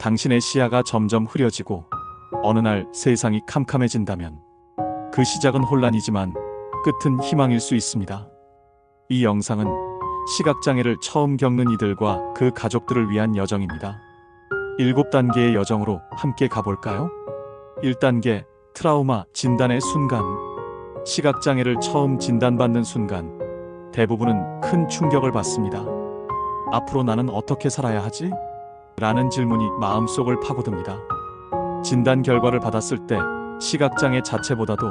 당신의 시야가 점점 흐려지고 어느 날 세상이 캄캄해진다면 그 시작은 혼란이지만 끝은 희망일 수 있습니다. 이 영상은 시각장애를 처음 겪는 이들과 그 가족들을 위한 여정입니다. 7단계의 여정으로 함께 가볼까요? 1단계 트라우마 진단의 순간 시각장애를 처음 진단받는 순간 대부분은 큰 충격을 받습니다. 앞으로 나는 어떻게 살아야 하지? 라는 질문이 마음속을 파고듭니다. 진단 결과를 받았을 때 시각장애 자체보다도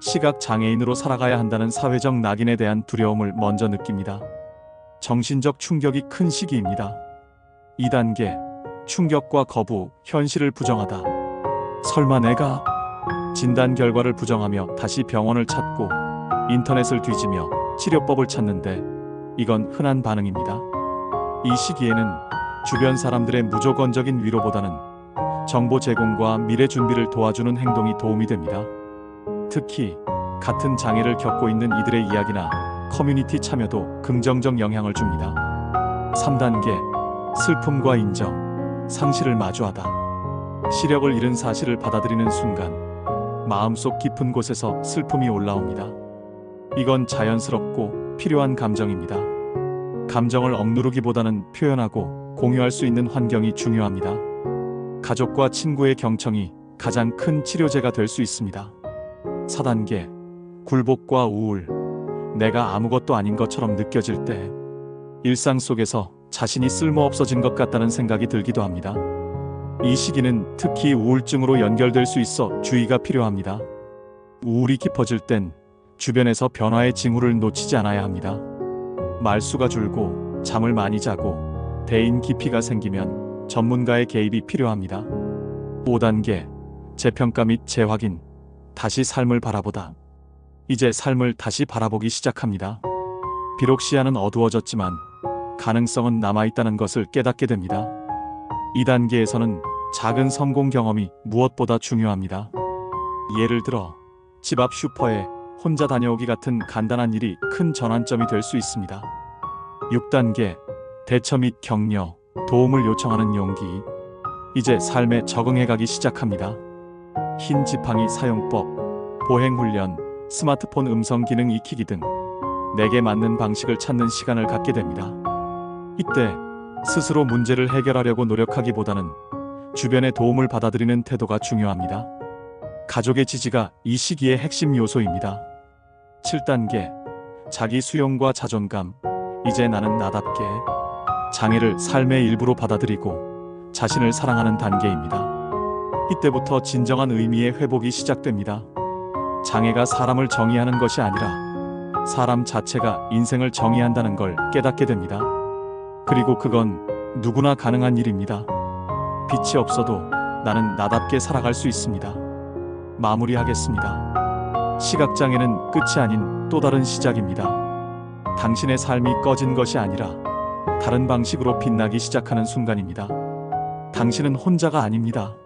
시각장애인으로 살아가야 한다는 사회적 낙인에 대한 두려움을 먼저 느낍니다. 정신적 충격이 큰 시기입니다. 2단계 충격과 거부, 현실을 부정하다. 설마 내가 진단 결과를 부정하며 다시 병원을 찾고 인터넷을 뒤지며 치료법을 찾는데 이건 흔한 반응입니다. 이 시기에는 주변 사람들의 무조건적인 위로보다는 정보 제공과 미래 준비를 도와주는 행동이 도움이 됩니다. 특히 같은 장애를 겪고 있는 이들의 이야기나 커뮤니티 참여도 긍정적 영향을 줍니다. 3단계 슬픔과 인정, 상실을 마주하다. 시력을 잃은 사실을 받아들이는 순간 마음속 깊은 곳에서 슬픔이 올라옵니다. 이건 자연스럽고 필요한 감정입니다. 감정을 억누르기보다는 표현하고 공유할 수 있는 환경이 중요합니다. 가족과 친구의 경청이 가장 큰 치료제가 될 수 있습니다. 4단계 굴복과 우울 내가 아무것도 아닌 것처럼 느껴질 때 일상 속에서 자신이 쓸모없어진 것 같다는 생각이 들기도 합니다. 이 시기는 특히 우울증으로 연결될 수 있어 주의가 필요합니다. 우울이 깊어질 땐 주변에서 변화의 징후를 놓치지 않아야 합니다. 말수가 줄고 잠을 많이 자고 대인 기피가 생기면 전문가의 개입이 필요합니다. 5단계 재평가 및 재확인 다시 삶을 바라보다. 이제 삶을 다시 바라보기 시작합니다. 비록 시야는 어두워졌지만 가능성은 남아있다는 것을 깨닫게 됩니다. 2단계에서는 작은 성공 경험이 무엇보다 중요합니다. 예를 들어 집 앞 슈퍼에 혼자 다녀오기 같은 간단한 일이 큰 전환점이 될 수 있습니다. 6단계 대처 및 격려, 도움을 요청하는 용기. 이제 삶에 적응해가기 시작합니다. 흰 지팡이 사용법, 보행 훈련, 스마트폰 음성 기능 익히기 등 내게 맞는 방식을 찾는 시간을 갖게 됩니다. 이때 스스로 문제를 해결하려고 노력하기보다는 주변의 도움을 받아들이는 태도가 중요합니다. 가족의 지지가 이 시기의 핵심 요소입니다. 7단계 자기 수용과 자존감 이제 나는 나답게 장애를 삶의 일부로 받아들이고 자신을 사랑하는 단계입니다. 이때부터 진정한 의미의 회복이 시작됩니다. 장애가 사람을 정의하는 것이 아니라 사람 자체가 인생을 정의한다는 걸 깨닫게 됩니다. 그리고 그건 누구나 가능한 일입니다. 빛이 없어도 나는 나답게 살아갈 수 있습니다. 마무리하겠습니다. 시각장애는 끝이 아닌 또 다른 시작입니다. 당신의 삶이 꺼진 것이 아니라 다른 방식으로 빛나기 시작하는 순간입니다. 당신은 혼자가 아닙니다.